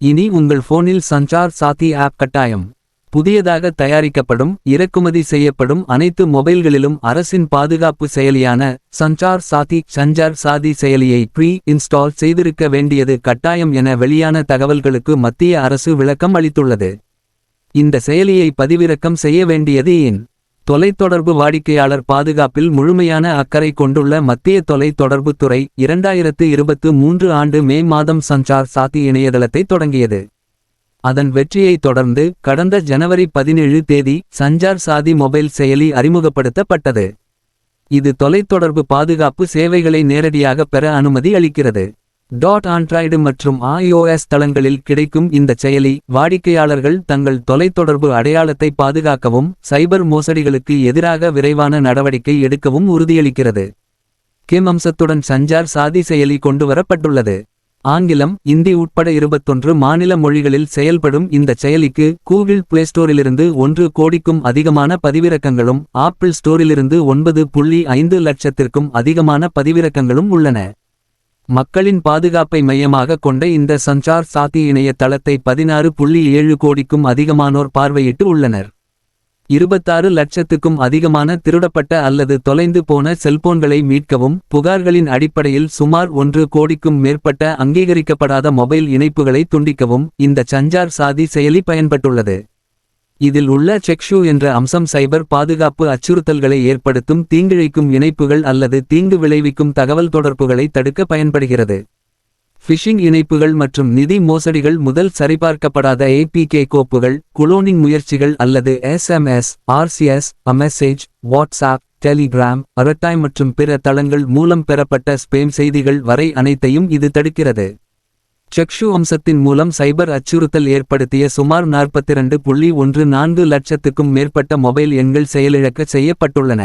இனி உங்கள் போனில் சஞ்சார் சாத்தி ஆப் கட்டாயம். புதியதாக தயாரிக்கப்படும் இறக்குமதி செய்யப்படும் அனைத்து மொபைல்களிலும் அரசின் பாதுகாப்பு செயலியான சஞ்சார் சாதி சஞ்சார் சாதி செயலியை ப்ரீ இன்ஸ்டால் செய்திருக்க வேண்டியது கட்டாயம் என வெளியான தகவல்களுக்கு மத்திய அரசு விளக்கம் அளித்துள்ளது. இந்த செயலியை பதிவிறக்கம் செய்ய வேண்டியது ஏன்? தொலைத்தொடர்பு வாடிக்கையாளர் பாதுகாப்பில் முழுமையான அக்கறை கொண்டுள்ள மத்திய தொலைத்தொடர்புத் துறை இரண்டாயிரத்து இருபத்து மூன்று ஆண்டு மே மாதம் சஞ்சார் சாத்தி இணையதளத்தை தொடங்கியது. அதன் வெற்றியைத் தொடர்ந்து கடந்த ஜனவரி பதினேழு தேதி சஞ்சார் சாதி மொபைல் செயலி அறிமுகப்படுத்தப்பட்டது. இது தொலைத்தொடர்பு பாதுகாப்பு சேவைகளை நேரடியாக பெற அனுமதி அளிக்கிறது. டாட் ஆண்ட்ராய்டு மற்றும் iOS தளங்களில் கிடைக்கும் இந்த செயலி வாடிக்கையாளர்கள் தங்கள் தொலைத்தொடர்பு அடையாளத்தை பாதுகாக்கவும் சைபர் மோசடிகளுக்கு எதிராக விரைவான நடவடிக்கை எடுக்கவும் உறுதியளிக்கிறது. கிம் அம்சத்துடன் சஞ்சார் சாதி செயலி கொண்டுவரப்பட்டுள்ளது. ஆங்கிலம் இந்தி உட்பட இருபத்தொன்று மாநில மொழிகளில் செயல்படும் இந்த செயலிக்கு கூகிள் பிளே ஸ்டோரிலிருந்து ஒன்று கோடிக்கும் அதிகமான பதிவிறக்கங்களும் ஆப்பிள் ஸ்டோரிலிருந்து ஒன்பது புள்ளி ஐந்து லட்சத்திற்கும் அதிகமான பதிவிறக்கங்களும் உள்ளன. மக்களின் பாதுகாப்பை மையமாக கொண்ட இந்த சஞ்சார் சாத்தி இணைய தளத்தை பதினாறு புள்ளி ஏழு கோடிக்கும் அதிகமானோர் பார்வையிட்டு உள்ளனர். இருபத்தாறு லட்சத்துக்கும் அதிகமான திருடப்பட்ட அல்லது தொலைந்து போன செல்போன்களை மீட்கவும் புகார்களின் அடிப்படையில் சுமார் ஒன்று கோடிக்கும் மேற்பட்ட அங்கீகரிக்கப்படாத மொபைல் இணைப்புகளை துண்டிக்கவும் இந்த சஞ்சார் சாதி செயலி பயன்பட்டுள்ளது. இதில் உள்ள செக்ஷு என்ற அம்சம் சைபர் பாதுகாப்பு அச்சுறுத்தல்களை ஏற்படுத்தும் தீங்கிழைக்கும் இணைப்புகள் அல்லது தீங்கு விளைவிக்கும் தகவல் தொடர்புகளை தடுக்க பயன்படுகிறது. ஃபிஷிங் இணைப்புகள் மற்றும் நிதி மோசடிகள் முதல் சரிபார்க்கப்படாத ஏபிகே கோப்புகள் குளோனிங் முயற்சிகள் அல்லது SMS RCS message WhatsApp Telegram Arattai மற்றும் பிற தளங்கள் மூலம் பெறப்பட்ட ஸ்பேம் செய்திகள் வரை அனைத்தையும் இது தடுக்கிறது. செக்ஷு அம்சத்தின் மூலம் சைபர் அச்சுறுத்தல் ஏற்படுத்திய சுமார் நாற்பத்திரண்டு புள்ளி ஒன்று நான்கு லட்சத்துக்கும் மேற்பட்ட மொபைல் எண்கள் செயலிழக்க செய்யப்பட்டுள்ளன.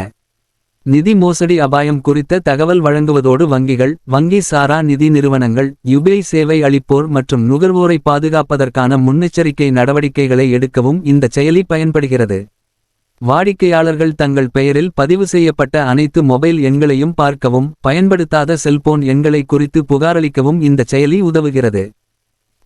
நிதி மோசடி அபாயம் குறித்த தகவல் வழங்குவதோடு வங்கிகள் வங்கி சாரா நிதி நிறுவனங்கள் யுபிஐ சேவை அளிப்போர் மற்றும் நுகர்வோரை பாதுகாப்பதற்கான முன்னெச்சரிக்கை நடவடிக்கைகளை எடுக்கவும் இந்த செயலி பயன்படுகிறது. வாடிக்கையாளர்கள் தங்கள் பெயரில் பதிவு செய்யப்பட்ட அனைத்து மொபைல் எண்களையும் பார்க்கவும் பயன்படுத்தாத செல்போன் எண்களை குறித்து புகாரளிக்கவும் இந்த செயலி உதவுகிறது.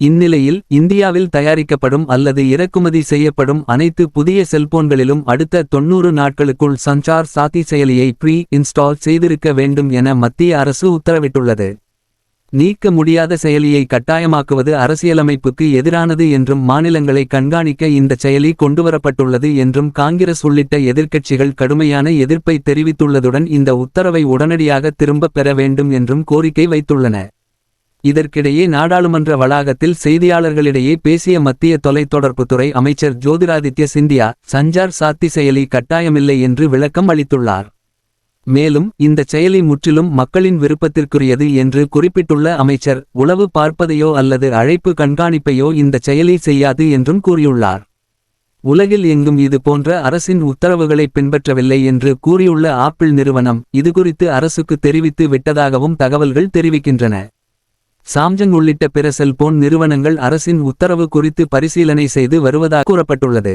இந்நிலையில் இந்தியாவில் தயாரிக்கப்படும் அல்லது இறக்குமதி செய்யப்படும் அனைத்து புதிய செல்போன்களிலும் அடுத்த தொன்னூறு நாட்களுக்குள் சஞ்சார் சாத்தி செயலியை ப்ரீ இன்ஸ்டால் செய்திருக்க வேண்டும் என மத்திய அரசு உத்தரவிட்டுள்ளது. நீக்க முடியாத செயலியை கட்டாயமாக்குவது அரசியலமைப்புக்கு எதிரானது என்றும் மாநிலங்களை கண்காணிக்க இந்த செயலி கொண்டுவரப்பட்டுள்ளது என்றும் காங்கிரஸ் உள்ளிட்ட எதிர்க்கட்சிகள் கடுமையான எதிர்ப்பை தெரிவித்துள்ளதுடன் இந்த உத்தரவை உடனடியாக திரும்பப் பெற வேண்டும் என்றும் கோரிக்கை வைத்துள்ளன. இதற்கிடையே நாடாளுமன்ற வளாகத்தில் செய்தியாளர்களிடையே பேசிய மத்திய தொலைத்தொடர்புத்துறை அமைச்சர் ஜோதிராதித்ய சிந்தியா சஞ்சார் சாத்தி செயலி கட்டாயமில்லை என்று விளக்கம் அளித்துள்ளார். மேலும் இந்த செயலி முற்றிலும் மக்களின் விருப்பத்திற்குரியது என்று குறிப்பிட்டுள்ள அமைச்சர் உளவு பார்ப்பதையோ அல்லது அழைப்பு கண்காணிப்பையோ இந்த செயலி செய்யாது என்றும் கூறியுள்ளார். உலகில் எங்கும் இது போன்ற அரசின் உத்தரவுகளை பின்பற்றவில்லை என்று கூறியுள்ள ஆப்பிள் நிறுவனம் இதுகுறித்து அரசுக்கு தெரிவித்து விட்டதாகவும் தகவல்கள் தெரிவிக்கின்றன. சாம்சங் உள்ளிட்ட பிற செல்போன் நிறுவனங்கள் அரசின் உத்தரவு குறித்து பரிசீலனை செய்து வருவதாக கூறப்பட்டுள்ளது.